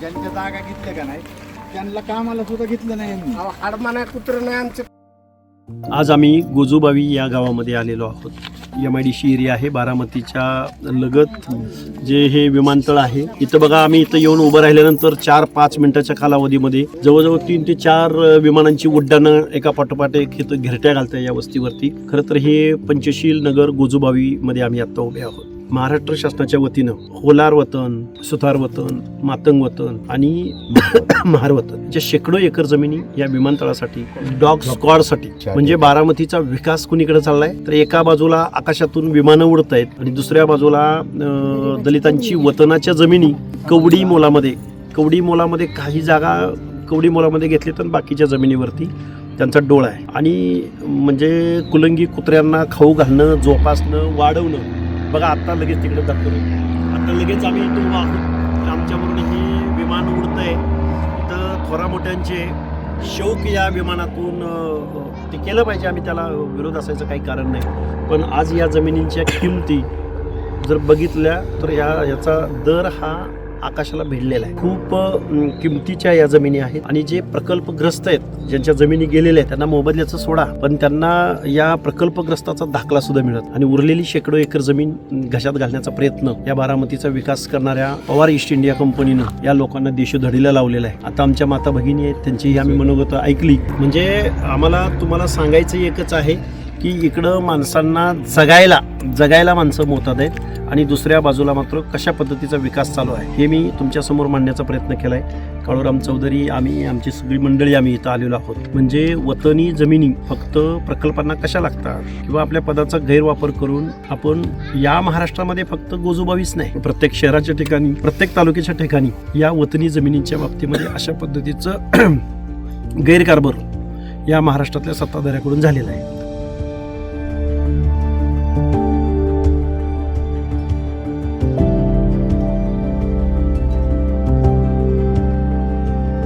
ज्यांच्या जागा घेतल्या का नाही त्यांना कामाला सुद्धा घेतलं नाही हाडमाना कुत्र नाही आमचं. आज आम्ही गोजूबावी या गावामध्ये आलेलो आहोत. M I D C area आहे बारामतीच्या लगत जे हे विमानतळ आहे. इथं बघा आम्ही इथं येऊन उभं राहिल्यानंतर चार पाच मिनिटाच्या कालावधीमध्ये जवळजवळ तीन ते चार विमानांची उड्डाणं एका पाठोपाठ एक इथं घिरट्या घालतात या वस्तीवरती. खरं तर हे पंचशील नगर गोजूबावीमध्ये आम्ही आता उभे आहोत. महाराष्ट्र शासनाच्या वतीनं होलार वतन सुतार वतन मातंग वतन आणि महार वतन. जे शेकडो एकर जमिनी या विमानतळासाठी डॉग स्क्वॉडसाठी म्हणजे बारामतीचा विकास कुणीकडे चाललाय? तर एका बाजूला आकाशातून विमानं उडत आहेत आणि दुसऱ्या बाजूला दलितांची वतनाच्या जमिनी कवडी मोलामध्ये कवडी मोलामध्ये काही जागा कवडी मोलामध्ये घेतली तर बाकीच्या जमिनीवरती त्यांचा डोळा आहे. आणि म्हणजे कुलंगी कुत्र्यांना खाऊ घालणं जोपासणं वाढवणं बघा आत्ता लगेच तिकडे दाखवू आता लगेच आम्ही इथून उभा आहोत. आमच्याबरोबर हे विमान उडत आहे इथं थोरा मोठ्यांचे शौक या विमानातून ते केलं पाहिजे. आम्ही त्याला विरोध असायचं काही कारण नाही. पण आज या जमिनींच्या किमती जर बघितल्या तर या याचा दर हा आकाशाला भिडलेला आहे. खूप किमतीच्या या जमिनी आहेत. आणि जे प्रकल्पग्रस्त आहेत ज्यांच्या जमिनी गेलेल्या आहेत त्यांना मोबदल्याचं सोडा. पण त्यांना या प्रकल्पग्रस्ताचा दाखला सुद्धा मिळत. आणि उरलेली शेकडो एकर जमीन घशात घालण्याचा प्रयत्न या बारामतीचा विकास करणाऱ्या पवार ईस्ट इंडिया कंपनीनं या लोकांना देशोधडीला लावलेला आहे. आता आमच्या माता भगिनी आहेत त्यांचीही आम्ही मनोगत ऐकली. म्हणजे आम्हाला तुम्हाला सांगायचं एकच आहे की इकडं माणसांना जगायला जगायला माणसं मोतात आहेत आणि दुसऱ्या बाजूला मात्र कशा पद्धतीचा विकास चालू आहे हे मी तुमच्यासमोर मांडण्याचा प्रयत्न केला आहे काळूराम चौधरी आम्ही आमची सगळी मंडळी आम्ही इथं आलेलो आहोत. म्हणजे वतनी जमिनी फक्त प्रकल्पांना कशा लागतात किंवा आपल्या पदाचा गैरवापर करून आपण या महाराष्ट्रामध्ये फक्त गोजोबावीच नाही प्रत्येक शहराच्या ठिकाणी प्रत्येक तालुक्याच्या ठिकाणी या वतनी जमिनींच्या बाबतीमध्ये अशा पद्धतीचं गैरकारभार या महाराष्ट्रातल्या सत्ताधाऱ्याकडून झालेला आहे.